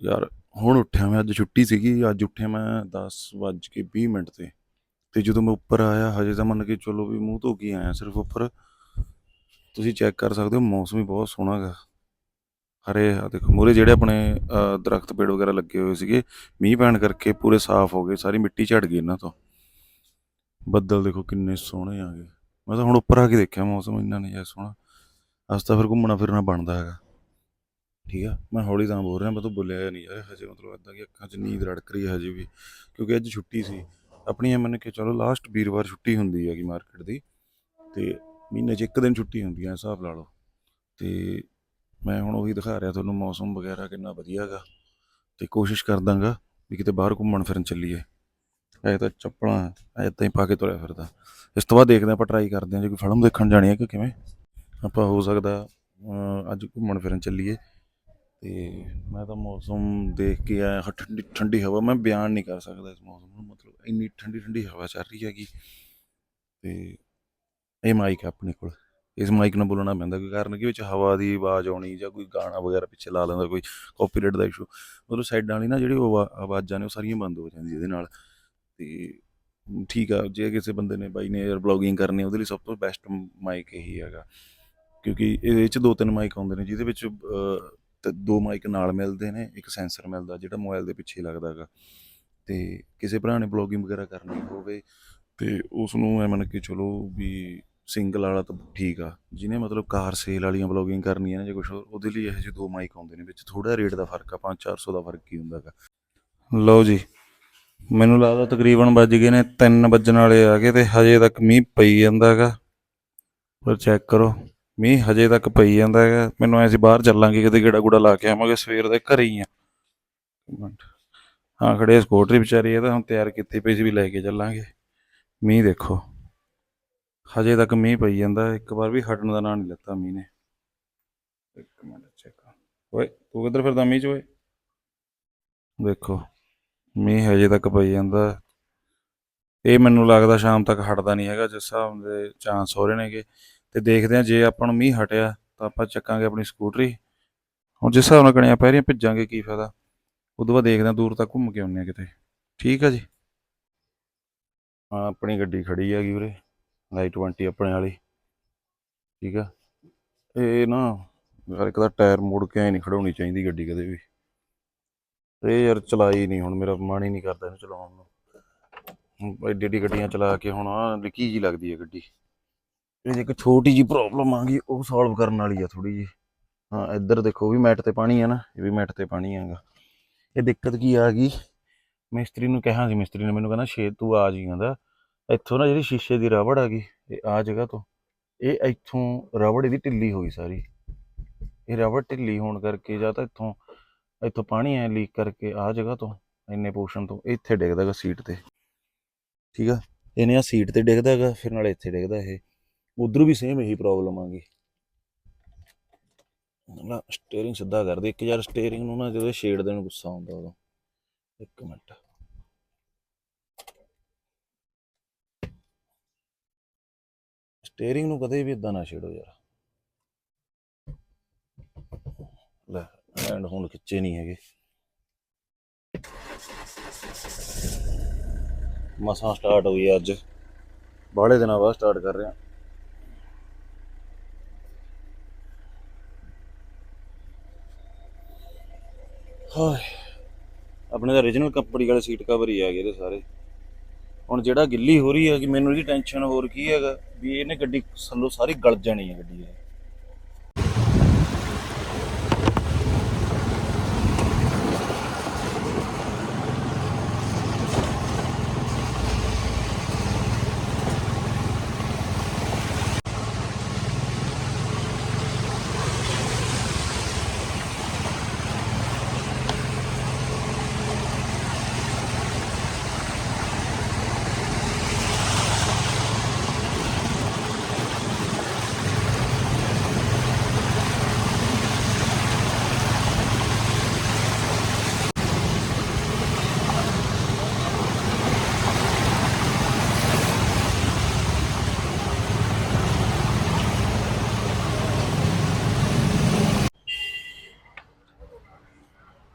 ਯਾਰ ਹੁਣ ਉੱਠਿਆ ਮੈਂ ਅੱਜ ਛੁੱਟੀ ਸੀਗੀ। ਅੱਜ ਉੱਠਿਆ ਮੈਂ 10 ਵੱਜ ਕੇ 20 ਮਿੰਟ ਤੇ। ਤੇ ਜਦੋਂ ਮੈਂ ਉੱਪਰ ਆਇਆ ਹਜੇ ਤਾਂ ਮੰਨ ਕੇ ਚਲੋ ਵੀ ਮੂੰਹ ਧੋ ਕੇ ਆਇਆ ਸਿਰਫ ਉੱਪਰ। ਤੁਸੀਂ ਚੈੱਕ ਕਰ ਸਕਦੇ ਹੋ ਮੌਸਮ ਵੀ ਬਹੁਤ ਸੋਹਣਾ ਗਾ ਹਰੇ ਆ ਦੇਖੋ ਮੂਰੇ ਜਿਹੜੇ ਆਪਣੇ ਅਹ, ਦਰਖਤ ਪੇੜ ਵਗੈਰਾ ਲੱਗੇ ਹੋਏ ਸੀਗੇ ਮੀਂਹ ਪੈਣ ਕਰਕੇ ਪੂਰੇ ਸਾਫ਼ ਹੋ ਗਏ ਸਾਰੀ ਮਿੱਟੀ ਝੜ ਗਈ ਇਹਨਾਂ ਤੋਂ। ਬੱਦਲ ਦੇਖੋ ਕਿੰਨੇ ਸੋਹਣੇ ਆ ਗਏ। ਮੈਂ ਤਾਂ ਹੁਣ ਉੱਪਰ ਆ ਕੇ ਦੇਖਿਆ ਮੌਸਮ ਇੰਨਾ ਨਹੀਂ ਜ਼ਿਆਦਾ ਸੋਹਣਾ। ਅੱਜ ਤਾਂ ਫਿਰ ਘੁੰਮਣਾ ਫਿਰਨਾ ਬਣਦਾ ਹੈਗਾ। ਠੀਕ ਆ? ਮੈਂ ਹੌਲੀ ਤਾਂ ਬੋਲ ਰਿਹਾ ਮੈਂ ਤਾਂ ਬੋਲਿਆ ਨਹੀਂ ਯਾਰ ਹਜੇ ਮਤਲਬ ਇਦਾਂ ਕਿ ਅੱਖਾਂ 'ਚ ਨੀਂਦ ਰੜਕ ਰਹੀ ਹੈ ਹਜੇ ਵੀ ਕਿਉਂਕਿ ਅੱਜ ਛੁੱਟੀ ਸੀ। ਆਪਣੀ ਮੰਨ ਕੇ ਚਲੋ ਲਾਸਟ ਵੀਰਵਾਰ ਛੁੱਟੀ ਹੁੰਦੀ ਹੈਗੀ ਮਾਰਕੀਟ ਦੀ ਤੇ ਮਹੀਨੇ 'ਚ ਇੱਕ ਦਿਨ ਛੁੱਟੀ ਹੁੰਦੀ ਹੈ ਹਿਸਾਬ ਲਾ ਲਓ। ਤੇ ਮੈਂ ਹੁਣ ਉਹੀ ਦਿਖਾ ਰਿਹਾ ਤੁਹਾਨੂੰ ਮੌਸਮ ਵਗੈਰਾ ਕਿੰਨਾ ਵਧੀਆ ਹੈਗਾ ਤੇ ਕੋਸ਼ਿਸ਼ ਕਰਦਾਂਗਾ ਵੀ ਕਿਤੇ ਬਾਹਰ ਘੁੰਮਣ ਫਿਰਨ ਚੱਲੀਏ। ਐ ਤਾਂ ਚੱਪਲਾਂ ਐਦਾਂ ਹੀ ਪਾ ਕੇ ਤੁਰਿਆ ਫਿਰਦਾ। ਇਸ ਤੋਂ ਬਾਅਦ ਦੇਖਦੇ ਆਪਾਂ ਟਰਾਈ ਕਰਦੇ ਹਾਂ ਜੇ ਕੋਈ ਫਿਲਮ ਦੇਖਣ ਜਾਣੀ ਹੈ ਕਿ ਕਿਵੇਂ। ਆਪਾਂ ਹੋ ਸਕਦਾ ਅੱਜ ਘੁੰਮਣ ਫਿਰਨ ਚੱਲੀਏ। ਤੇ ਮੈਂ ਤਾਂ ਮੌਸਮ ਦੇਖ ਕੇ ਆਇਆ, ਹ- ਠੰਡੀ ਠੰਡੀ ਹਵਾ। ਮੈਂ ਬਿਆਨ ਨਹੀਂ ਕਰ ਸਕਦਾ ਇਸ ਮੌਸਮ ਨੂੰ, ਮਤਲਬ ਇੰਨੀ ਠੰਡੀ ਠੰਡੀ ਹਵਾ ਚੱਲ ਰਹੀ ਹੈਗੀ। ਤੇ ਇਹ ਮਾਈਕ ਹੈ ਆਪਣੇ ਕੋਲ। ਇਸ ਮਾਈਕ ਨਾਲ ਬੋਲਣਾ ਪੈਂਦਾ, ਕੋਈ ਕਾਰਨ ਕਿ ਵਿੱਚ ਹਵਾ ਦੀ ਆਵਾਜ਼ ਆਉਣੀ ਜਾਂ ਕੋਈ ਗਾਣਾ ਵਗੈਰਾ ਪਿੱਛੇ ਲਾ ਲੈਂਦਾ, ਕੋਈ ਕਾਪੀਰਾਈਟ ਦਾ ਇਸ਼ੂ ਮਤਲਬ ਸਾਈਡਾਂ ਵਾਲੀ ਨਾ ਜਿਹੜੀ ਆਵਾ- ਆਵਾਜ਼ਾਂ ਨੇ ਉਹ ਸਾਰੀਆਂ ਬੰਦ ਹੋ ਜਾਂਦੀਆਂ ਇਹਦੇ ਨਾਲ। ਤੇ ਠੀਕ ਆ, ਜੇ ਕਿਸੇ ਬੰਦੇ ਨੇ ਬਾਈ ਨੇ ਯਾਰ ਬਲੌਗਿੰਗ ਕਰਨੀ ਉਹਦੇ ਲਈ ਸਭ ਤੋਂ ਬੈਸਟ ਮਾਈਕ ਇਹੀ ਹੈਗਾ। ਕਿਉਂਕਿ ਇਹਦੇ 'ਚ ਦੋ ਤਿੰਨ ਮਾਈਕ ਆਉਂਦੇ ਨੇ, ਜਿਹਦੇ ਵਿੱਚ ਦੋ ਮਾਈਕ ਨਾਲ ਮਿਲਦੇ ਨੇ, ਇੱਕ ਸੈਂਸਰ ਮਿਲਦਾ ਜਿਹੜਾ ਮੋਬਾਈਲ ਦੇ ਪਿੱਛੇ ਲੱਗਦਾ ਹੈਗਾ। ਤੇ ਕਿਸੇ ਭਰਾ ਨੇ ਬਲੌਗਿੰਗ ਵਗੈਰਾ ਕਰਨੀ ਹੋਵੇ ਤੇ ਉਸ ਨੂੰ ਐ ਮੰਨ ਕੇ ਚਲੋ ਵੀ ਸਿੰਗਲ ਵਾਲਾ ਤਾਂ ਠੀਕ ਆ, ਜਿਹਨੇ ਮਤਲਬ ਕਾਰ ਸੇਲ ਵਾਲੀਆਂ ਬਲੌਗਿੰਗ ਕਰਨੀਆਂ ਨੇ ਜਾਂ ਕੁਝ ਉਹਦੇ ਲਈ ਇਹੋ ਜਿਹੇ ਦੋ ਮਾਈਕ ਆਉਂਦੇ ਨੇ, ਵਿੱਚ ਥੋੜਾ ਰੇਟ ਦਾ ਫ਼ਰਕ ਆ 5-400 ਦਾ ਫ਼ਰਕ ਹੀ ਹੁੰਦਾ ਹੈਗਾ। ਲਓ ਜੀ, ਮੈਨੂੰ ਲੱਗਦਾ ਤਕਰੀਬਨ ਵੱਜ ਗਏ ਨੇ 3 ਵੱਜਣ ਵਾਲੇ ਆ ਗਏ ਤੇ ਹਜੇ ਤੱਕ ਮੀਂਹ ਪਈ ਜਾਂਦਾ ਹੈਗਾ। ਪਰ ਚੈੱਕ ਕਰੋ। ਮੀਂਹ ਹਜੇ ਤੱਕ ਪਈ ਜਾਂਦਾ ਹੈਗਾ। ਮੈਨੂੰ ਐ ਬਾਹਰ ਚੱਲਾਂਗੇ, ਕਿਤੇ ਗੇੜਾ ਗੂੜਾ ਲਾ ਕੇ ਆਵਾਂਗੇ, ਸਵੇਰ ਦੇ ਘਰੇ ਹੀ ਆ। ਹਾਂ, ਖੜੇ ਸਕੂਟਰੀ ਵਿਚਾਰੀ, ਇਹ ਤਾਂ ਹੁਣ ਤਿਆਰ ਕੀਤੀ ਪਈ ਸੀ ਵੀ ਲੈ ਕੇ ਚੱਲਾਂਗੇ। ਮੀਂਹ ਦੇਖੋ। ਹਜੇ ਤੱਕ ਮੀਂਹ ਪਈ ਜਾਂਦਾ, ਇੱਕ ਵਾਰ ਵੀ ਹਟਣ ਦਾ ਨਾਂ ਨਹੀਂ ਲੱਤਾ ਮੀਂਹ ਨੇ। ਇੱਕ ਮਿੰਟ ਚੈੱਕ ਓਏ, ਤੂੰ ਕਿੱਧਰ ਫਿਰਦਾ ਮੀਂਹ ਚ, ਓਏ? ਦੇਖੋ, ਮੀਂਹ ਹਜੇ ਤੱਕ ਪਈ ਜਾਂਦਾ। ਇਹ ਮੈਨੂੰ ਲੱਗਦਾ ਸ਼ਾਮ ਤੱਕ ਹਟਦਾ ਨਹੀਂ ਹੈਗਾ, ਜਿਸ ਹਿਸਾਬ ਦੇ ਚਾਂਸ ਹੋ ਰਹੇ ਨੇਗੇ। ਤੇ ਦੇਖਦੇ ਹਾਂ ਜੇ ਆਪਾਂ ਨੂੰ ਮੀਂਹ ਹਟਿਆ ਤਾਂ ਆਪਾਂ ਚੱਕਾਂਗੇ ਆਪਣੀ ਸਕੂਟਰੀ। ਹੁਣ ਜਿਸ ਹਿਸਾਬ ਨਾਲ ਕਣੀਆਂ ਪੈ ਰਹੀਆਂ, ਭਿੱਜਾਂਗੇ ਕੀ ਫਾਇਦਾ? ਉਦੋਂ ਬਾਅਦ ਦੇਖਦੇ ਹਾਂ ਦੂਰ ਤੱਕ ਘੁੰਮ ਕੇ ਆਉਂਦੇ ਆ ਕਿਤੇ। ਠੀਕ ਆ ਜੀ? ਹਾਂ, ਆਪਣੀ ਗੱਡੀ ਖੜੀ ਹੈਗੀ ਉਰੇ ਆਈ 20 ਆਪਣੇ ਵਾਲੀ। ਠੀਕ ਆ? ਇਹ ਨਾ ਯਾਰ ਇੱਕ ਤਾਂ ਟਾਇਰ ਮੋੜ ਕੇ ਐ ਨਹੀਂ ਖੜਾਉਣੀ ਚਾਹੀਦੀ ਗੱਡੀ ਕਦੇ ਵੀ। ਇਹ ਯਾਰ ਚਲਾਈ ਨਹੀਂ ਹੁਣ, ਮੇਰਾ ਮਨ ਹੀ ਨਹੀਂ ਕਰਦਾ ਇਹਨੂੰ ਚਲਾਉਣ ਨੂੰ। ਐਡੀ ਐਡੀ ਗੱਡੀਆਂ ਚਲਾ ਕੇ ਹੁਣ ਆ ਨਿੱਕੀ ਜੀ ਲੱਗਦੀ ਹੈ ਗੱਡੀ। ਇਹ ਇੱਕ ਛੋਟੀ ਜੀ ਪ੍ਰੋਬਲਮ ਆ ਗਈ, ਉਹ ਸੋਲਵ ਕਰਨ ਵਾਲੀ ਆ ਥੋੜੀ ਜੀ ਹਾਂ, ਇੱਧਰ ਦੇਖੋ ਵੀ ਮੈਟ ਤੇ ਪਾਣੀ ਆ ਨਾ, ਇਹ ਵੀ ਮੈਟ ਤੇ ਪਾਣੀ ਆਗਾ। ਇਹ ਦਿੱਕਤ ਕੀ ਆ ਗਈ? ਮਿਸਤਰੀ ਨੂੰ ਕਿਹਾ ਸੀ ਮਿਸਤਰੀ ਨੇ ਮੈਨੂੰ ਕਹਿੰਦਾ, ਛੇ ਤੂੰ ਆ ਜੀ ਕਹਿੰਦਾ ਇੱਥੋਂ ਨਾ ਜਿਹੜੀ ਸ਼ੀਸ਼ੇ ਦੀ ਰਬੜ ਆ ਗਈ, ਇਹ ਆ ਜਗ੍ਹਾ ਤੋਂ, ਇਹ ਇੱਥੋਂ ਰਬੜ ਇਹਦੀ ਢਿੱਲੀ ਹੋਈ ਸਾਰੀ। ਇਹ ਰਬੜ ਢਿੱਲੀ ਹੋਣ ਕਰਕੇ ਜਾਂ ਤਾਂ ਇੱਥੋਂ ਇੱਥੋਂ ਪਾਣੀ ਐ ਲੀਕ ਕਰਕੇ ਆ ਜਗ੍ਹਾ ਤੋਂ, ਇੰਨੇ ਪੋਰਸ਼ਨ ਤੋਂ, ਇੱਥੇ ਡਿੱਗਦਾ ਹੈਗਾ ਸੀਟ ਤੇ। ਠੀਕ ਆ? ਇਹਨੇ ਆ ਸੀਟ ਤੇ ਡਿੱਗਦਾ ਹੈਗਾ, ਫਿਰ ਨਾਲੇ ਇੱਥੇ ਡਿੱਗਦਾ ਇਹ। ਉਧਰ ਵੀ ਸੇਮ ਇਹੀ ਪ੍ਰੋਬਲਮ ਆ ਗਈ। ਨਾ ਸਟੀਅਰਿੰਗ ਸਿੱਧਾ ਕਰਦੇ, ਇੱਕ ਯਾਰ ਸਟੀਅਰਿੰਗ ਨੂੰ ਨਾ ਜਦੋਂ ਛੇੜਦੇ ਦੇਣ ਗੁੱਸਾ ਆਉਂਦਾ ਉਦੋਂ। ਇੱਕ ਮਿੰਟ। ਸਟੀਅਰਿੰਗ ਨੂੰ ਕਦੇ ਵੀ ਇਦਾਂ ਨਾ ਛੇੜੋ ਯਾਰ। ਲੈ ਹੈਂਡ ਹੁਣ ਖਿੱਚੇ ਨਹੀਂ ਹੈਗੇ। ਮਸਾਂ ਸਟਾਰਟ ਹੋਈ ਅੱਜ। ਬਾਹਲੇ ਦਿਨਾਂ ਬਾਅਦ ਸਟਾਰਟ ਕਰ ਰਿਹਾ। ਹਾਏ। ਆਪਣੇ ਦਾ origignal ਕੰਪਨੀ ਵਾਲੇ ਸੀਟ ਕਵਰ ਹੀ ਆ ਗਏ ਇਹਦੇ ਸਾਰੇ। ਹੁਣ ਜਿਹੜਾ ਗਿੱਲੀ ਹੋ ਰਹੀ ਹੈ ਕਿ ਮੈਨੂੰ ਇਹਦੀ ਟੈਨਸ਼ਨ ਹੋਰ ਕੀ ਹੈਗਾ, ਵੀ ਇਹਨੇ ਗੱਡੀ ਥੱਲੋਂ ਸਾਰੀ ਗਲ ਜਾਣੀ ਹੈ ਗੱਡੀ ਇਹ।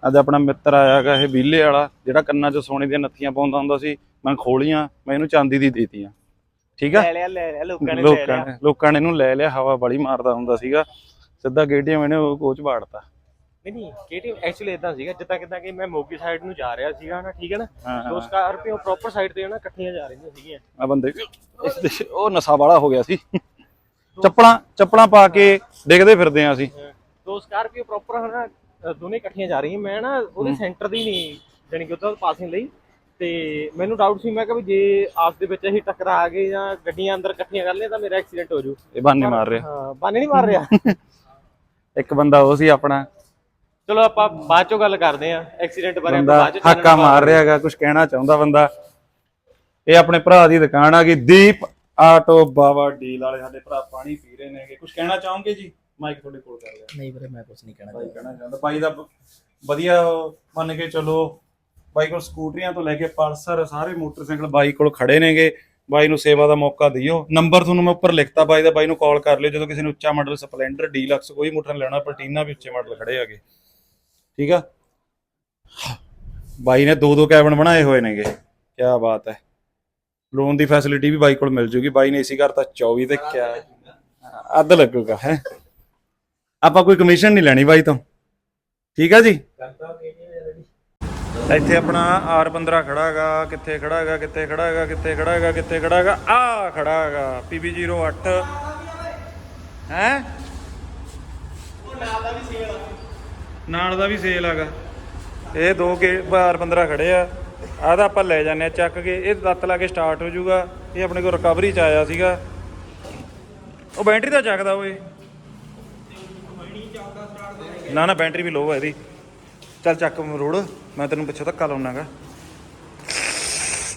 ਅੱਜ ਆਪਣਾ ਮਿੱਤਰ ਆਇਆਗਾ ਇਹ ਬੀਲੇ ਵਾਲਾ ਜਿਹੜਾ ਕੰਨਾਂ 'ਚ ਸੋਨੇ ਦੀਆਂ ਨੱਥੀਆਂ ਪਾਉਂਦਾ ਹੁੰਦਾ ਸੀ ਮੈਂ ਖੋਲੀਆਂ ਮੈਂ ਇਹਨੂੰ ਚਾਂਦੀ ਦੀ ਦੇਤੀਆਂ। ਠੀਕ ਆ? ਲੈ ਲਿਆ ਲੈ ਲਿਆ ਲੋਕਾਂ ਨੇ ਲੈ ਲੋਕਾਂ ਲਿਆ। ਨੇ ਲੋਕਾਂ ਨੇ ਇਹਨੂੰ ਲੈ ਲਿਆ ਹਵਾ ਬੜੀ ਮਾਰਦਾ ਹੁੰਦਾ ਸੀਗਾ। ਸਿੱਧਾ ਗੇਟੀਆਂ ਮੈਨੇ ਉਹ ਕੋਚ ਬਾੜਤਾ ਨਹੀਂ KTM ਐਕਚੁਅਲੀ ਇਦਾਂ ਸੀਗਾ ਜਿੱਦਾਂ ਕਿਦਾਂ ਕਿ ਮੈਂ ਮੋਗੀ ਸਾਈਡ ਨੂੰ ਜਾ ਰਿਹਾ ਸੀਗਾ ਨਾ ਠੀਕ ਹੈ ਨਾ? ਦੋ ਸਕਾਰਪੀਓ ਪ੍ਰੋਪਰ ਸਾਈਡ ਤੇ ਨਾ ਇਕੱਠੀਆਂ ਜਾ ਰਹੀਆਂ ਸੀਗੀਆਂ। ਆ ਬੰਦੇ ਇਸ ਦੇ ਉਹ ਨਸ਼ਾ ਵਾਲਾ ਹੋ ਗਿਆ ਸੀ। ਚੱਪਲਾਂ ਚੱਪਲਾਂ ਪਾ ਕੇ ਡਿੱਗਦੇ ਫਿਰਦੇ ਆ ਅਸੀਂ। ਦੋ ਸਕਾਰਪੀਓ ਪ੍ਰੋਪਰ ਹਨਾ ਅ, ਦੋਨੇ ਇਕੱਠੀਆਂ ਜਾ ਰਹੀਆਂ। ਮੈਂ ਨਾ ਉਹਦੇ ਸੈਂਟਰ ਦੀ ਨਹੀਂ ਜਾਣੀ ਕਿ ਉੱਧਰ ਪਾਸਿੰਗ ਲਈ। ਤੇ ਮੈਨੂੰ ਡਾਊਟ ਸੀ ਮੈਂ ਕਿਹਾ ਵੀ ਜੇ ਆਪ ਦੇ ਵਿੱਚ ਅਸੀਂ ਟਕਰਾ ਗਏ ਜਾਂ ਗੱਡੀਆਂ ਅੰਦਰ ਇਕੱਠੀਆਂ ਕਰ ਲਈਆਂ ਤਾਂ ਮੇਰਾ ਐਕਸੀਡੈਂਟ ਹੋ ਜੂ ਇਹ ਬਾਨੇ ਮਾਰ ਰਿਹਾ। ਹਾਂ ਬਾਨੇ ਨਹੀਂ ਮਾਰ ਰਿਹਾ। ਇੱਕ ਬੰਦਾ ਉਹ ਸੀ ਆਪਣਾ। ਚਲੋ ਆਪਾਂ ਬਾਅਦ ਚੋਂ ਗੱਲ ਕਰਦੇ ਆਂ ਐਕਸੀਡੈਂਟ ਬਾਰੇ ਬਾਅਦ ਚੋਂ ਹਾਕਾ ਮਾਰ ਰਿਹਾ ਹੈਗਾ ਕੁਝ ਕਹਿਣਾ ਚਾਹੁੰਦਾ ਬੰਦਾ। ਇਹ ਆਪਣੇ ਭਰਾ ਦੀ ਦੁਕਾਨ ਆ ਗਈ ਦੀਪ ਆਟੋ ਬਾਵਾ ਡੀਲ ਵਾਲੇ ਸਾਡੇ ਭਰਾ ਪਾਣੀ ਪੀ ਰਹੇ ਨੇਗੇ। ਕੁਝ ਕਹਿਣਾ ਚਾਹੋਗੇ ਜੀ? ਮਾਈਕ ਤੁਹਾਡੇ ਕੋਲ ਕਰ ਲਿਆ। ਨਹੀਂ ਵੀਰੇ ਮੈਂ ਕੁਝ ਨਹੀਂ ਕਹਿਣਾ ਬਾਈ ਕਹਿਣਾ ਚਾਹੁੰਦਾ। ਬਾਈ ਦਾ ਬ- ਵਧੀਆ ਮੰਨ ਕੇ ਚਲੋ ਬਾਈ ਕੋਲ ਸਕੂਟਰੀਆਂ ਤੋਂ ਲੈ ਕੇ ਪਲਸਰ ਸਾਰੇ ਮੋਟਰਸਾਈਕਲ ਬਾਈ ਕੋਲ ਖੜੇ ਨੇਗੇ। ਬਾਈ ਨੂੰ ਸੇਵਾ ਦਾ ਮੌਕਾ ਦਿਓ। ਨੰਬਰ ਤੁਹਾਨੂੰ ਮੈਂ ਉੱਪਰ ਲਿਖਤਾ ਬਾਈ ਦਾ ਬਾਈ ਨੂੰ ਕਾਲ ਕਰ ਲਿਓ। ਜਦੋਂ ਕਿਸੇ ਨੇ ਉੱਚਾ ਮਾਡਲ ਸਪਲੈਂਡਰ ਡੀਲਕਸ ਕੋਈ ਮੋਟਰ ਲੈਣਾ ਪਲਟੀਨਾ ਵੀ ਉੱਚੇ ਮਾਡਲ ਖੜੇ ਹੈਗੇ। ਠੀਕ ਆ? ਬਾਈ ਨੇ ਦੋ ਦੋ ਕੈਬਨ ਬਣਾਏ ਹੋਏ ਨੇਗੇ। ਕੀ ਬਾਤ ਹੈ। ਲੋਨ ਦੀ ਫੈਸਿਲਿਟੀ ਵੀ ਬਾਈ ਕੋਲ ਮਿਲ ਜੂਗੀ। ਬਾਈ ਨੇ ਇਸੀ ਕਰਤਾ 24 ਤੇ ਕਿਆ? ਅੱਧ ਲੱਗੂਗਾ ਹੈ? ਆਪਾਂ ਕੋਈ ਕਮਿਸ਼ਨ ਨਹੀਂ ਲੈਣੀ ਬਾਈ ਤੋਂ। ਠੀਕ ਆ ਜੀ? ਇੱਥੇ ਆਪਣਾ R15 ਖੜਾ ਹੈਗਾ ਕਿੱਥੇ ਖੜਾ ਹੈਗਾ ਕਿੱਥੇ ਖੜਾ ਹੈਗਾ ਕਿੱਥੇ ਖੜਾ ਹੈਗਾ ਕਿੱਥੇ ਖੜਾ ਹੈਗਾ ਆ ਖੜਾ ਹੈਗਾ PB08 ਹੈ? ਨਾਲ ਦਾ ਵੀ ਸੇਲ ਹੈਗਾ ਇਹ ਦੋ ਕੇ R15 ਖੜੇ ਆ। ਆਹ ਤਾਂ ਆਪਾਂ ਲੈ ਜਾਂਦੇ ਆ ਚੱਕ ਕੇ। ਇਹ ਲੱਤ ਲਾ ਕੇ ਸਟਾਰਟ ਹੋ ਜਾਊਗਾ। ਇਹ ਆਪਣੇ ਕੋਲ ਰਿਕਵਰੀ ਚ ਆਇਆ ਸੀਗਾ। ਉਹ ਬੈਟਰੀ ਤਾਂ ਚੱਕਦਾ ਓਏ। ਨਾ ਨਾ ਬੈਟਰੀ ਵੀ ਲੋ ਹੈ ਇਹਦੀ। ਚੱਲ ਚੱਕ ਰੋੜ ਮੈਂ ਤੈਨੂੰ ਪਿੱਛੇ ਧੱਕਾ ਲਾਉਣਾਗਾ।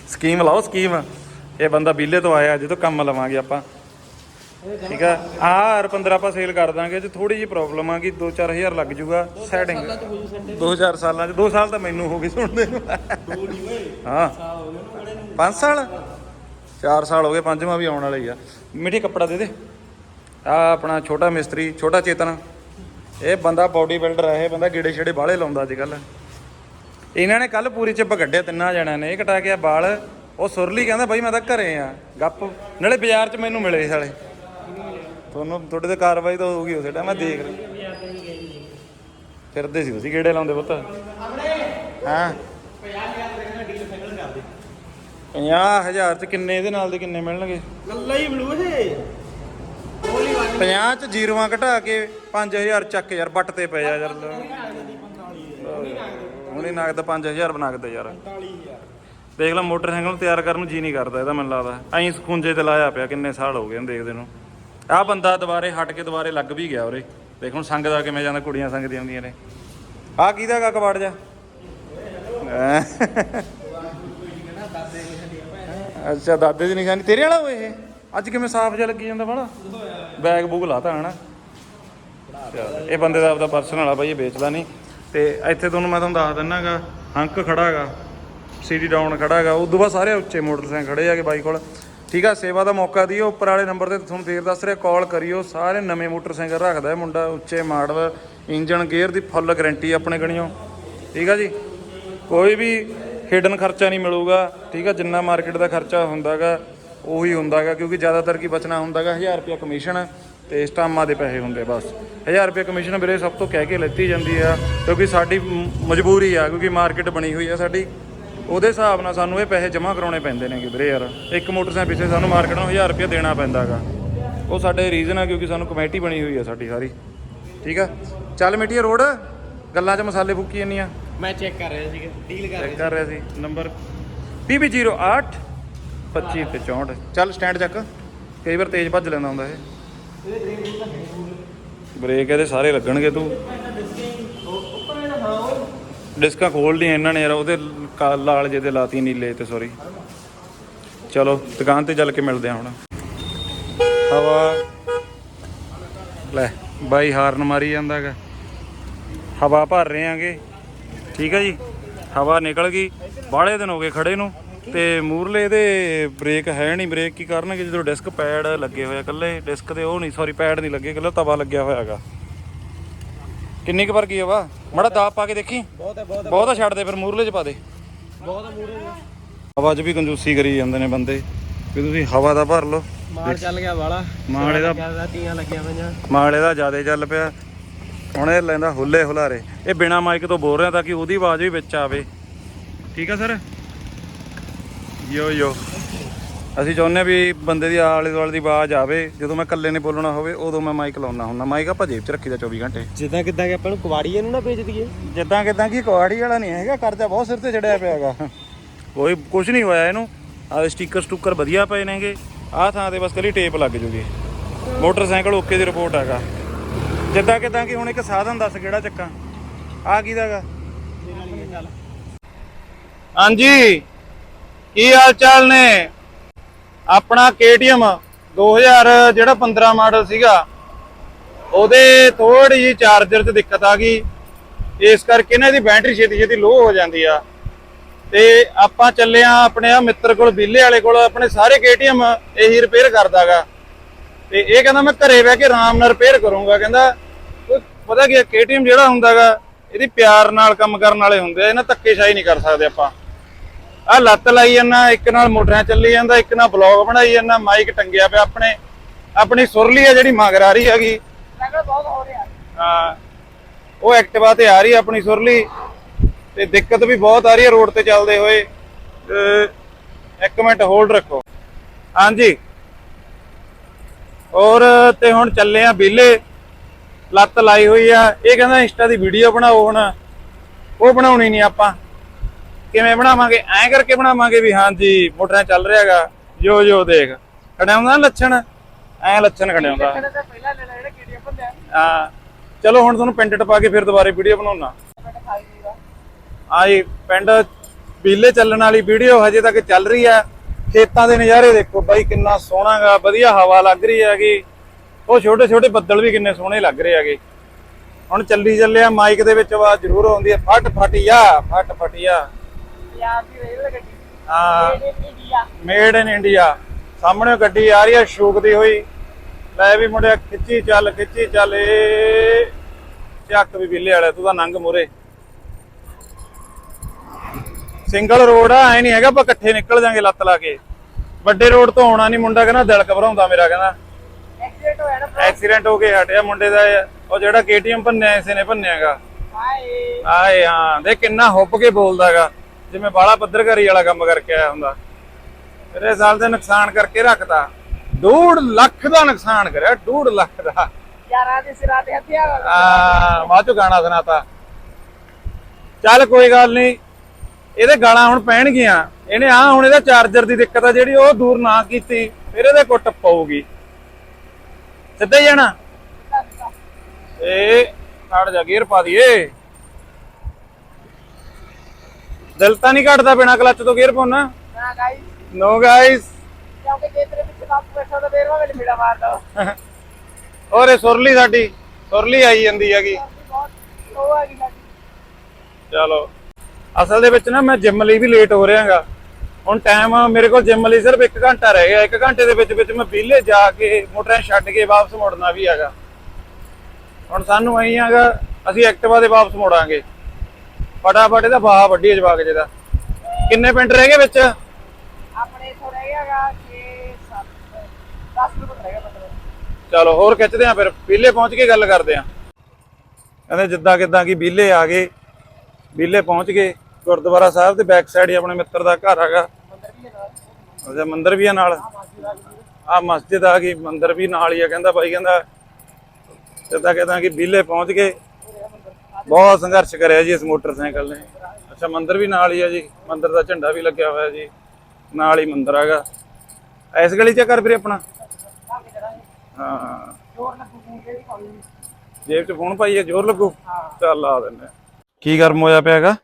ਸਕੀਮ ਲਾਓ ਸਕੀਮ ਇਹ ਬੰਦਾ ਬੀਲੇ ਤੋਂ ਆਇਆ ਜਦੋਂ ਕੰਮ ਲਵਾਂਗੇ ਆਪਾਂ। ਠੀਕ ਆ? ਆਹ R15 ਆਪਾਂ ਸੇਲ ਕਰ ਦਾਂਗੇ ਜੇ ਥੋੜੀ ਜਿਹੀ ਪ੍ਰੋਬਲਮ ਆ ਗਈ 2-4000 ਲੱਗ ਜੂਗਾ ਸੈਟਿੰਗ 2000 ਸਾਲਾਂ ਚ 2 ਸਾਲ ਤਾਂ ਮੈਨੂੰ ਹੋ ਗਏ ਸੁਣਦੇ ਨੂੰ। ਹਾਂ। 5 ਸਾਲ? 4 ਸਾਲ ਹੋ ਗਏ ਪੰਜਵਾਂ ਵੀ ਆਉਣ ਵਾਲਾ ਹੀ ਆ। ਮਿੱਠੀ ਕੱਪੜਾ ਦੇ ਦੇ। ਆ ਆਪਣਾ ਛੋਟਾ ਮਿਸਤਰੀ ਛੋਟਾ ਚੇਤਨ। ਇਹ ਬੰਦਾ ਬਾਡੀ ਬਿਲਡਰ ਆ ਇਹ ਬੰਦਾ ਗੇੜੇ ਛੇੜੇ ਬਾਹਲੇ ਲਾਉਂਦਾ ਅੱਜ ਕੱਲ ਇਹਨਾਂ ਨੇ ਕੱਲ ਪੂਰੀ ਚਿੱਪ ਕੱਢਿਆ ਤਿੰਨਾਂ ਜਣਿਆਂ ਨੇ। ਇਹ ਕਟਾ ਕੇ ਆ ਵਾਲ ਉਹ ਸੁਰਲੀ ਕਹਿੰਦਾ ਬਾਈ ਮੈਂ ਤਾਂ ਘਰੇ ਆ ਗੱਪ। ਨਾਲੇ ਬਾਜ਼ਾਰ 'ਚ ਮੈਨੂੰ ਮਿਲੇ ਸਾਲੇ। ਤੁਹਾਨੂੰ ਤੁਹਾਡੇ ਤੇ ਕਾਰਵਾਈ ਤਾਂ ਹੋਊਗੀ ਉਸੇ ਟਾਈਮ ਮੈਂ ਦੇਖ ਰਿਹਾ। ਫਿਰਦੇ ਸੀ ਤੁਸੀਂ ਗੇੜੇ ਲਾਉਂਦੇ ਪੁੱਤ। ਹਾਂ? 50000 ਚ ਕਿੰਨੇ ਇਹਦੇ ਨਾਲ ਦੇ ਕਿੰਨੇ ਮਿਲਣਗੇ? ਲੱਲਾ ਹੀ ਬਲੂ ਇਹ। 50 ਚ ਜੀਰੋਆਂ ਘਟਾ ਕੇ 5000 ਚੱਕ ਯਾਰ ਬੱਟ ਤੇ ਪਏ ਆ ਯਾਰ। ਹੁਣੇ ਨਗਦ 5000 ਬਨਗਦ ਯਾਰ। ਦੇਖ ਲੈ ਮੋਟਰਸਾਈਕਲ ਨੂੰ ਤਿਆਰ ਕਰਨ ਨੂੰ ਜੀ ਨਹੀਂ ਕਰਦਾ ਇਹਦਾ, ਮੈਨੂੰ ਲੱਗਦਾ। ਐਂ ਖੁੰਝੇ ਤੇ ਲਾਇਆ ਪਿਆ ਕਿੰਨੇ ਸਾਲ ਹੋ ਗਏ ਨੇ ਦੇਖਦੇ ਨੂੰ। ਆਹ ਬੰਦਾ ਦੁਬਾਰੇ ਹਟ ਕੇ ਦੁਬਾਰੇ ਲੱਗ ਵੀ ਗਿਆ ਉਰੇ। ਦੇਖ ਹੁਣ ਸੰਗਦਾ ਕਿਵੇਂ ਜਾਂਦਾ, ਕੁੜੀਆਂ ਸੰਗਦੀਆਂ ਹੁੰਦੀਆਂ ਨੇ। ਆਹ ਕਿਹਦਾ ਗਾ ਕਬਾੜ ਜਾ ਹੈਂ? ਅੱਛਾ, ਦਾਦੇ ਦੀ ਨਿਸ਼ਾਨੀ। ਤੇਰੇ ਵਾਲਾ ਓਏ ਇਹ? ਅੱਜ ਕਿਵੇਂ ਸਾਫ਼ ਜਿਹਾ ਲੱਗੀ ਜਾਂਦਾ ਵਾਲਾ? ਬੈਗ ਬੂਗ ਲਾਤਾ ਹਨਾ। ਚੱਲ, ਇਹ ਬੰਦੇ ਦਾ ਆਪਦਾ ਪਰਸਨਲ ਆ ਬਾਈ ਇਹ ਵੇਚਦਾ ਨਹੀਂ। ਤੇ ਇੱਥੇ ਤੁਹਾਨੂੰ ਮੈਂ ਤੁਹਾਨੂੰ ਦੱਸ ਦਿੰਨਾਗਾ ਹੰਕ ਖੜਾ ਹੈਗਾ ਸੀਡੀ ਡਾਊਨ ਖੜਾ ਹੈਗਾ ਉਦੋਂ ਬਾਅਦ ਸਾਰੇ ਉੱਚੇ ਮੋਟਰਸਾਈਕਲ ਖੜੇ ਹੈਗੇ ਬਾਈ ਕੋਲ। ਠੀਕ ਆ ਸੇਵਾ ਦਾ ਮੌਕਾ ਦਿਓ ਉੱਪਰ ਵਾਲੇ ਨੰਬਰ ਤੇ ਤੁਹਾਨੂੰ ਦੇਰ ਦੱਸ ਰਿਹਾ ਕਾਲ ਕਰਿਓ ਸਾਰੇ ਨਵੇਂ ਮੋਟਰਸਾਈਕਲ ਰੱਖਦਾ ਇਹ ਮੁੰਡਾ ਉੱਚੇ ਮਾਡਲ ਇੰਜਨ ਗੇਅਰ ਦੀ ਫੁੱਲ ਗਾਰੰਟੀ ਆਪਣੇ ਗਣਿਓ ਠੀਕ ਆ ਜੀ? ਕੋਈ ਵੀ ਹਿਡਨ ਖਰਚਾ ਨਹੀਂ ਮਿਲੂਗਾ ਠੀਕ ਆ ਜਿੰਨਾ ਮਾਰਕੀਟ ਦਾ ਖਰਚਾ ਹੁੰਦਾਗਾ ਉਹੀ ਹੁੰਦਾਗਾ ਕਿਉਂਕਿ ਜ਼ਿਆਦਾਤਰ ਕੀ ਬਚਣਾ ਹੁੰਦਾਗਾ 1000 ਰੁਪਿਆ ਕਮਿਸ਼ਨ ਤੇ ਸਟਾਮਾਂ ਦੇ ਪੈਸੇ ਹੁੰਦੇ ਬਸ। 1000 ਰੁਪਏ ਕਮਿਸ਼ਨ ਵੀਰੇ ਸਭ ਤੋਂ ਕਹਿ ਕੇ ਲੈਤੀ ਜਾਂਦੀ ਆ ਕਿਉਂਕਿ ਸਾਡੀ ਮਜਬੂਰੀ ਆ ਕਿਉਂਕਿ ਮਾਰਕੀਟ ਬਣੀ ਹੋਈ ਆ ਸਾਡੀ। ਉਹਦੇ ਹਿਸਾਬ ਨਾਲ ਸਾਨੂੰ ਇਹ ਪੈਸੇ ਜਮ੍ਹਾਂ ਕਰਾਉਣੇ ਪੈਂਦੇ ਨੇਗੇ ਵੀਰੇ ਯਾਰ। ਇੱਕ ਮੋਟਰਸਾਈਕਲ ਪਿੱਛੇ ਸਾਨੂੰ ਮਾਰਕੀਟ ਨੂੰ 1000 ਰੁਪਏ ਦੇਣਾ ਪੈਂਦਾਗਾ। ਉਹ ਸਾਡੇ ਰੀਜ਼ਨ ਆ ਕਿਉਂਕਿ ਸਾਨੂੰ ਕਮੇਟੀ ਬਣੀ ਹੋਈ ਆ ਸਾਡੀ ਸਾਰੀ। ਠੀਕ ਆ? ਚੱਲ ਮਿੱਟੀਆ ਰੋਡ ਗੱਲਾਂ 'ਚ ਮਸਾਲੇ ਫੁੱਕੀ ਜਾਂਦੀਆਂ ਮੈਂ ਚੈੱਕ ਕਰ ਰਿਹਾ ਸੀਗਾ ਡੀਲ ਕਰ ਰਿਹਾ ਸੀ। ਨੰਬਰ PB08 25 ਤੇ 64 ਚੱਲ ਸਟੈਂਡ ਚੱਕ। ਕਈ ਵਾਰ ਤੇਜ਼ ਭੱਜ ਲੈਂਦਾ ਹੁੰਦਾ ਇਹ। ਬ੍ਰੇਕ ਇਹਦੇ ਸਾਰੇ ਲੱਗਣਗੇ ਤੂੰ। ਡਿਸਕਾਂ ਖੋਲਦੀਆਂ ਇਹਨਾਂ ਨੇ ਯਾਰ ਉਹਦੇ ਲਾਲ ਜਿਹੇ ਤੇ ਲਾਤੀ ਨੀਲੇ ਤੇ ਸੌਰੀ ਚਲੋ ਦੁਕਾਨ ਤੇ ਚੱਲ ਕੇ ਮਿਲਦੇ ਆ ਹੁਣ। ਹਵਾ। ਲੈ ਬਾਈ ਹਾਰਨ ਮਾਰੀ ਜਾਂਦਾਗਾ ਹਵਾ ਭਰ ਰਹੇ ਆਂਗੇ। ਠੀਕ ਹੈ ਜੀ? ਹਵਾ ਨਿਕਲ ਗਈ। ਬਾਹਲੇ ਦਿਨ ਹੋ ਗਏ ਖੜੇ ਨੂੰ। ਤੇ ਮੂਰਲੇ ਇਹਦੇ ਬ੍ਰੇਕ ਹੈ ਨਹੀਂ ਬ੍ਰੇਕ ਕੀ ਕਰਨਗੇ? ਜਦੋਂ ਡਿਸਕ ਪੈਡ ਲੱਗੇ ਹੋਏ ਆ ਇਕੱਲੇ ਡਿਸਕ ਤੇ ਉਹ ਨਹੀਂ ਸੌਰੀ ਪੈਡ ਨਹੀਂ ਲੱਗੇ ਇਕੱਲਾ ਤਵਾ ਲੱਗਿਆ ਹੋਇਆ ਹੈਗਾ। ਕਿੰਨੀ ਕੁ ਗਈ ਹਵਾ ਮੜਾ ਦਾਬ ਪਾ ਕੇ ਦੇਖੀ? ਬਹੁਤ ਹੈ ਬਹੁਤ ਬਹੁਤਾ ਛੱਡ ਦੇ ਫਿਰ ਮੂਰਲੇ ਚ ਪਾ ਦੇ। ਬਹੁਤ ਮੂਰੇ ਹਵਾ 'ਚ ਵੀ ਕੰਜੂਸੀ ਕਰੀ ਜਾਂਦੇ ਨੇ ਬੰਦੇ। ਵੀ ਤੁਸੀਂ ਹਵਾ ਦਾ ਭਰ ਲਓ। ਮਾਲ ਚੱਲ ਗਿਆ ਵਾਲਾ। ਮਾਲ ਕਿਆ ਤੀਆਂ ਲੱਗੀਆਂ ਪਈਆਂ। ਮਾਲ ਇਹਦਾ ਜ਼ਿਆਦਾ ਚੱਲ ਪਿਆ। ਹੁਣ ਇਹ ਲੈਂਦਾ ਹੁੱਲੇ ਹੁਲਾਰੇ। ਇਹ ਬਿਨਾ ਮਾਈਕ ਤੋਂ ਬੋਲ ਰਿਹਾ ਤਾਂ ਕਿ ਉਹਦੀ ਆਵਾਜ਼ ਵੀ ਵਿੱਚ ਆਵੇ। ਠੀਕ ਆ ਸਰ? ਯੋ ਯੋ ਅਸੀਂ ਚਾਹੁੰਦੇ ਵੀ ਬੰਦੇ ਦੀ ਆਲੇ ਦੁਆਲੇ ਦੀ ਆਵਾਜ਼ ਆਵੇ। ਜਦੋਂ ਮੈਂ ਇਕੱਲੇ ਨੇ ਬੋਲਣਾ ਹੋਵੇ ਉਦੋਂ ਮੈਂ ਮਾਈਕ ਲਾਉਣਾ ਹੁੰਦਾ। ਮਾਈਕ ਆਪਾਂ ਜੇਬ 'ਚ ਰੱਖੀਦਾ 24 ਘੰਟੇ। ਜਿੱਦਾਂ ਕਿੱਦਾਂ ਕਿ ਆਪਾਂ ਨੂੰ ਕੁਵਾੜੀਏ ਨੂੰ ਨਾ ਵੇਚ ਦਈਏ। ਜਿੱਦਾਂ ਕਿਦਾਂ ਕੀ ਕੁਆੜੀ ਵਾਲਾ ਨਹੀਂ ਹੈਗਾ ਕਰਜ਼ਾ ਬਹੁਤ ਸਿਰ ਤੇ ਚੜਿਆ ਪਿਆ ਹੈਗਾ। ਕੋਈ ਕੁਝ ਨਹੀਂ ਹੋਇਆ ਇਹਨੂੰ। ਆਹ ਸਟicker ਸਟੁੱਕਰ ਵਧੀਆ ਪਏ ਨੇਗੇ। ਆਹ ਥਾਂ ਤੇ ਬਸ ਕੱਲੀ ਟੇਪ ਲੱਗ ਜੂਗੀ। ਮੋਟਰਸਾਈਕਲ ਓਕੇ ਦੀ ਰਿਪੋਰਟ ਹੈਗਾ। ਜਿੱਦਾਂ ਕਿਦਾਂ ਕਿ ਹੁਣ ਇੱਕ ਸਾਧਨ ਦੱਸ ਕਿਹੜਾ ਚੱਕਾਂ। ਆ ਕਿਦਾਗਾ ਹਾਂਜੀ। ਕੀ ਹਾਲ ਚਾਲ ਨੇ? ਆਪਣਾ KTM 2000 ਜਿਹੜਾ 15 ਮਾਡਲ ਸੀਗਾ, ਉਹਦੇ ਥੋੜੀ ਜਿਹੀ ਚਾਰਜਰ 'ਚ ਦਿੱਕਤ ਆ ਗਈ। ਇਸ ਕਰਕੇ ਨਾ ਇਹਦੀ ਬੈਟਰੀ ਛੇਤੀ ਛੇਤੀ ਲੋ ਹੋ ਜਾਂਦੀ ਆ। ਤੇ ਆਪਾਂ ਚੱਲੇ ਆ ਆਪਣੇ ਆ ਮਿੱਤਰ ਕੋਲ, ਬੀਲੇ ਵਾਲੇ ਕੋਲ, ਆਪਣੇ ਸਾਰੇ KTM ਇਹੀ ਰਿਪੇਅਰ ਕਰਦਾਗਾ। ਤੇ ਇਹ ਕਹਿੰਦਾ ਮੈਂ ਘਰੇ ਬਹਿ ਕੇ ਆਰਾਮ ਨਾਲ ਰਿਪੇਅਰ ਕਰੂੰਗਾ। ਕਹਿੰਦਾ ਪਤਾ ਕੀ KTM ਜਿਹੜਾ ਹੁੰਦਾਗਾ, ਇਹਦੀ ਪਿਆਰ ਨਾਲ, ਕੰਮ ਕਰਨ ਵਾਲੇ ਹੁੰਦੇ ਆ, ਇਹਨਾਂ ਧੱਕੇਸ਼ਾਹੀ ਨਹੀਂ ਕਰ ਸਕਦੇ ਆਪਾਂ। ਆ ਲੱਤ ਲਾਈ ਜਾਂਦਾ ਇੱਕ ਨਾਲ ਮੋਟਰਾਂ ਚੱਲੀ ਜਾਂਦਾ ਇੱਕ ਨਾਲ ਬਲੌਗ ਬਣਾਈ ਜਾਂਦਾ ਮਾਈਕ ਟੰਗਿਆ ਪਿਆ ਆਪਣੇ। ਆਪਣੀ ਸੁਰਲੀ ਆ ਜਿਹੜੀ ਮਗਰ ਆ ਰਹੀ ਹੈਗੀ ਹਾਂ ਉਹ ਐਕਟਿਵਾ ਤੇ ਆ ਰਹੀ ਆਪਣੀ ਸੁਰਲੀ। ਤੇ ਦਿੱਕਤ ਵੀ ਬਹੁਤ ਆ ਰਹੀ ਹੈ ਰੋਡ ਤੇ ਚੱਲਦੇ ਹੋਏ। ਇੱਕ ਮਿੰਟ ਹੋਲਡ ਰੱਖੋ। ਹਾਂਜੀ। ਔਰ ਤੇ ਹੁਣ ਚੱਲੇ ਆ ਬੀਲੇ ਲੱਤ ਲਾਈ ਹੋਈ ਆ। ਇਹ ਕਹਿੰਦਾ ਇੰਸਟਾ ਦੀ ਵੀਡੀਓ ਬਣਾਓ ਹੁਣ। ਉਹ ਬਣਾਉਣੀ ਨਹੀਂ ਆਪਾਂ। ਕਿਵੇਂ ਬਣਾਵਾਂਗੇ? ਐਂ ਕਰਕੇ ਬਣਾਵਾਂਗੇ ਵੀ ਹਾਂਜੀ ਮੋਟਰਾਂ ਚੱਲ ਰਿਹਾਗਾ ਜੋ ਜੋ ਦੇਖ। ਖੜਿਆਉਂਦਾ ਲੱਛਣ? ਐਂ ਲੱਛਣ ਖੜਿਆਉਂਦਾ। ਪਹਿਲਾਂ ਕੀੜੀਆਂ ਹਾਂ। ਚਲੋ ਹੁਣ ਤੁਹਾਨੂੰ ਪਿੰਡ ਟਪਾ ਕੇ ਫਿਰ ਦੁਬਾਰੇ ਵੀਡੀਓ ਬਣਾਉਣਾ ਆਈ ਪਿੰਡ ਬੀਲੇ ਚੱਲਣ ਵਾਲੀ ਵੀਡੀਓ ਹਜੇ ਤੱਕ ਚੱਲ ਰਹੀ ਆ। ਖੇਤਾਂ ਦੇ ਨਜ਼ਾਰੇ ਦੇਖੋ ਬਾਈ ਕਿੰਨਾ ਸੋਹਣਾਗਾ ਵਧੀਆ ਹਵਾ ਲੱਗ ਰਹੀ ਹੈਗੀ। ਉਹ ਛੋਟੇ ਛੋਟੇ ਬੱਦਲ ਵੀ ਕਿੰਨੇ ਸੋਹਣੇ ਲੱਗ ਰਹੇ ਹੈਗੇ। ਹੁਣ ਚੱਲੀ ਚੱਲਿਆ ਮਾਈਕ ਦੇ ਵਿੱਚ ਆਵਾਜ਼ ਜ਼ਰੂਰ ਆਉਂਦੀ ਹੈ। ਫਟ ਫਟਿਆ ਫਟ ਫਟਿਆ ਹਾਂ ਮੇਡ ਇਨ ਇੰਡੀਆ। ਸਾਹਮਣੇ ਗੱਡੀ ਆ ਰਹੀ ਹੈ ਸ਼ੂਕਦੀ ਹੋਈ। ਲੈ ਵੀ ਮੁੰਡਿਆ ਖਿੱਚੀ ਚੱਲ ਖਿੱਚੀ ਚੱਲ ਏ ਚੱਕ ਵੀ ਬਿੱਲੇ ਵਾਲਾ ਤੂੰ ਤਾਂ ਨੰਗ ਮੂਰੇ ਸਿੰਗਲ ਰੋਡ ਆ ਐ ਨਹੀਂ ਹੈਗਾ ਆਪਾਂ ਇਕੱਠੇ ਨਿਕਲ ਜਾਾਂਗੇ ਲੱਤ ਲਾ ਕੇ। ਵੱਡੇ ਰੋਡ ਤੋਂ ਆਉਣਾ ਨਹੀਂ ਮੁੰਡਾ ਕਹਿੰਦਾ ਦਿਲ ਘਬਰਾਉਂਦਾ ਮੇਰਾ ਕਹਿੰਦਾ। ਐਕਸੀਡੈਂਟ ਹੋਇਆ ਨਾ ਐਕਸੀਡੈਂਟ ਹੋ ਕੇ ਹਟਿਆ ਮੁੰਡੇ ਦਾ। ਉਹ ਜਿਹੜਾ KTM ਭੰਨਿਆ ਇਸੇ ਨੇ ਭੰਨਿਆਗਾ। ਹਾਏ। ਆਏ ਹਾਂ ਦੇ ਕਿੰਨਾ ਹੁੱਬ ਕੇ ਬੋਲਦਾਗਾ। ਜਿਵੇਂ ਬਾਲਾ ਪੱਧਰਕਾਰੀ ਵਾਲਾ ਕੰਮ ਕਰਕੇ ਆਇਆ ਹੁੰਦਾ। ਤੇਰੇ ਸਾਲ ਦੇ ਨੁਕਸਾਨ ਕਰਕੇ ਰੱਖਤਾ। 2 ਲੱਖ ਦਾ ਨੁਕਸਾਨ ਕਰਿਆ 2 ਲੱਖ ਦਾ। ਯਾਰਾਂ ਦੇ ਸਿਰਾਂ ਤੇ ਹੱਥਿਆ ਆ ਬਾਅਦ ਚੋਂ ਗਾਣਾ ਸੁਣਾਤਾ। ਚੱਲ ਕੋਈ ਗੱਲ ਨਹੀਂ ਇਹਦੇ ਗਾਲਾਂ ਹੁਣ ਪੈਣਗੀਆਂ। ਇਹਨੇ ਆ ਹੁਣ ਇਹਦਾ ਚਾਰਜਰ ਦੀ ਦਿੱਕਤ ਆ ਜਿਹੜੀ ਉਹ ਦੂਰ ਨਾ ਕੀਤੀ ਫਿਰ ਇਹਦੇ ਕੁੱਟ ਪਊਗੀ। ਸਿੱਧਾ ਹੀ ਜਾਣਾ ਇਹ ਛੱਡ ਜਾ ਗੇਅਰ ਪਾ ਦਈਏ। ਦਿਲ ਤਾਂ ਨਹੀਂ ਘਟਦਾ ਬਿਨਾ ਕਲੱਚ ਤੋਂ ਗੇਅਰ ਪਾਉਣਾ। ਨਾ ਗਾਈਸ ਨੋ ਗਾਇਸ ਕਿਉਂਕਿ ਜੇ ਤੇਰੇ ਪਿੱਛੇ ਬਾਪੂ ਬੈਠਾ ਤਾਂ ਫੇਰ ਮੈਨੂੰ ਮੇੜਾ ਮਾਰਦਾ। ਔਰ ਸੁਰਲੀ ਸਾਡੀ ਸੁਰਲੀ ਆਈ ਜਾਂਦੀ ਹੈਗੀ। ਉਹ ਚਲੋ। ਅਸਲ ਦੇ ਵਿੱਚ ਨਾ ਮੈਂ ਜਿਮ ਲਈ ਵੀ ਲੇਟ ਹੋ ਰਿਹਾਗਾ ਹੁਣ ਟਾਈਮ ਮੇਰੇ ਕੋਲ ਜਿਮ ਲਈ ਸਿਰਫ 1 ਘੰਟਾ ਰਹਿ ਗਿਆ। 1 ਘੰਟੇ ਦੇ ਵਿੱਚ ਵਿੱਚ ਮੈਂ ਵਿਹਲੇ ਜਾ ਕੇ ਮੋਟਰਾਂ ਛੱਡ ਕੇ ਵਾਪਸ ਮੁੜਨਾ ਵੀ ਹੈਗਾ। ਹੁਣ ਸਾਨੂੰ ਐਂ ਹੈਗਾ ਅਸੀਂ ਐਕਟਿਵਾ ਦੇ ਵਾਪਸ ਮੁੜਾਂਗੇ। ਫਟਾਫਟ ਇਹਦਾ ਬਾਹ ਵੱਡੀ ਜਵਾਕ ਜਿਹਦਾ। ਕਿੰਨੇ ਪਿੰਡ ਰਹਿ ਗਏ ਵਿੱਚ? ਆਪਣੇ ਇਥੋਂ ਰਹਿ ਗਿਆਗਾ 6 7 10 ਕਿਲੋਮੀਟਰ ਰਹਿ ਗਿਆ ਮਤਲਬ ਚਲੋ ਹੋਰ ਖਿੱਚਦੇ ਆਂ ਫਿਰ। ਬੀਲੇ ਪਹੁੰਚ ਕੇ ਗੱਲ ਕਰਦੇ ਆਂ ਕਹਿੰਦੇ ਜਿੱਦਾਂ ਕਿੱਦਾਂ ਕੀ ਬੀਲੇ ਆ ਗਏ। ਬੀਲੇ ਪਹੁੰਚ ਗਏ। ਗੁਰਦੁਆਰਾ ਸਾਹਿਬ ਦੇ ਬੈਕ ਸਾਈਡ ਹੀ ਆਪਣੇ ਮਿੱਤਰ ਦਾ ਘਰ ਹੈਗਾ। ਅੱਛਾ ਮੰਦਿਰ ਵੀ ਆ ਨਾਲ। ਆ ਮਸਜਿਦ ਆ ਗਈ। ਮੰਦਿਰ ਵੀ ਨਾਲ ਹੀ ਆ। ਕਹਿੰਦਾ ਬਾਈ ਕਹਿੰਦਾ ਜਿੱਦਾਂ ਕਿੱਦਾਂ ਕੀ ਬੀਲੇ ਪਹੁੰਚ ਗਏ। ਬਹੁਤ ਸੰਘਰਸ਼ ਕਰਿਆ ਜੀ ਇਸ ਮੋਟਰਸਾਈਕਲ ਨੇ। ਅੱਛਾ ਮੰਦਿਰ ਵੀ ਨਾਲ ਹੀ ਆ ਜੀ। ਮੰਦਿਰ ਦਾ ਝੰਡਾ ਵੀ ਲੱਗਿਆ ਹੋਇਆ ਜੀ। ਨਾਲ ਹੀ ਮੰਦਿਰ ਹੈਗਾ। ਇਸ ਗਲੀ ਚ ਕਰ ਵੀਰੇ ਆਪਣਾ? ਹਾਂ। ਜੇਬ 'ਚ ਫੋਨ ਪਾਈਏ ਜ਼ੋਰ ਲੱਗੂ? ਚੱਲ ਆ ਦਿੰਨੇ। ਕੀ ਗਰਮ ਹੋਇਆ ਪਿਆ ਹੈਗਾ?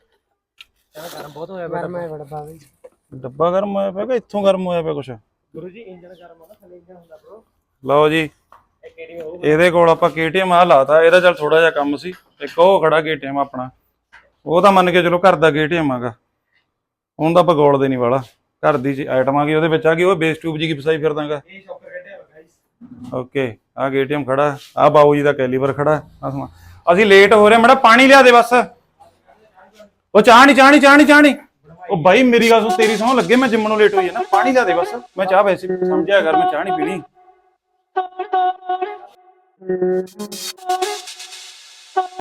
ਗਰਮ ਬਹੁਤ ਹੋਇਆ ਗਰਮ ਹੈ ਬੜਾ ਬਾਈ ਡੱਬਾ ਗਰਮ ਹੋਇਆ ਪਿਆ ਕਿ ਇੱਥੋਂ ਗਰਮ ਹੋਇਆ ਪਿਆ ਕੁਛ? ਗੁਰੂ ਜੀ ਇੰਜਨ ਗਰਮ ਹੁੰਦਾ ਥੱਲੇ ਇੰਜਨ ਹੁੰਦਾ ਬ్రో ਲਓ ਜੀ। ਇਹਦੇ ਕੋਲ ਆਪਾਂ KTM ਆ ਲਾਤਾ ਇਹਦਾ ਚੱਲ ਥੋੜਾ ਜਿਹਾ ਕੰਮ ਸੀ। ਇੱਕ ਉਹ ਖੜਾ KTM ਆਪਣਾ। ਉਹ ਤਾਂ ਮੰਨ ਕੇ ਚਲੋ ਘਰ ਦਾ KTM ਹੈਗਾ। ਹੁਣ ਤਾਂ ਆਪਾਂ ਗੋਲਦੇ ਨਹੀਂ ਵਾਲਾ। ਘਰ ਦੀ ਆਈਟਮ ਆ ਗਈ ਉਹਦੇ ਵਿੱਚ ਆ ਗਈ ਉਹ ਬੇਸ ਟਿਊਬ ਜੀ ਕੀ ਫਸਾਈ ਫਿਰਦਾਗਾ। ਇਹ ਸ਼ੌਕਰ ਕੱਢਿਆ ਹੋਇਆ ਗਾਈਸ ਓਕੇ ਆ KTM ਖੜਾ ਆ ਬਾਊ ਜੀ ਦਾ ਕੈਲੀਬਰ ਖੜਾ ਆ ਸਮਾ ਅਸੀਂ ਲੇਟ ਹੋ ਰਹੇ ਮੜਾ ਪਾਣੀ ਲਿਆ ਦੇ ਬਸ। ਉਹ ਚਾਹ ਨਹੀਂ ਚਾਹ ਨਹੀਂ ਚਾਹ ਨਹੀਂ ਚਾਹ ਨਹੀਂ ਉਹ ਬਾਈ ਮੇਰੀ ਗੱਲ ਸੁਣ ਤੇਰੀ ਸੌਂ ਲੱਗੇ ਮੈਂ ਜਿੰਮ ਨੂੰ ਲੇਟ ਹੋਈ ਹੈ ਨਾ ਪਾਣੀ ਲਿਆ ਦੇ ਬਸ। ਮੈਂ ਚਾਹ ਵੈਸੇ ਸਮਝਿਆ ਕਰ ਮੈਂ ਚਾਹ ਨਹੀਂ ਪੀਣੀ। Thank you.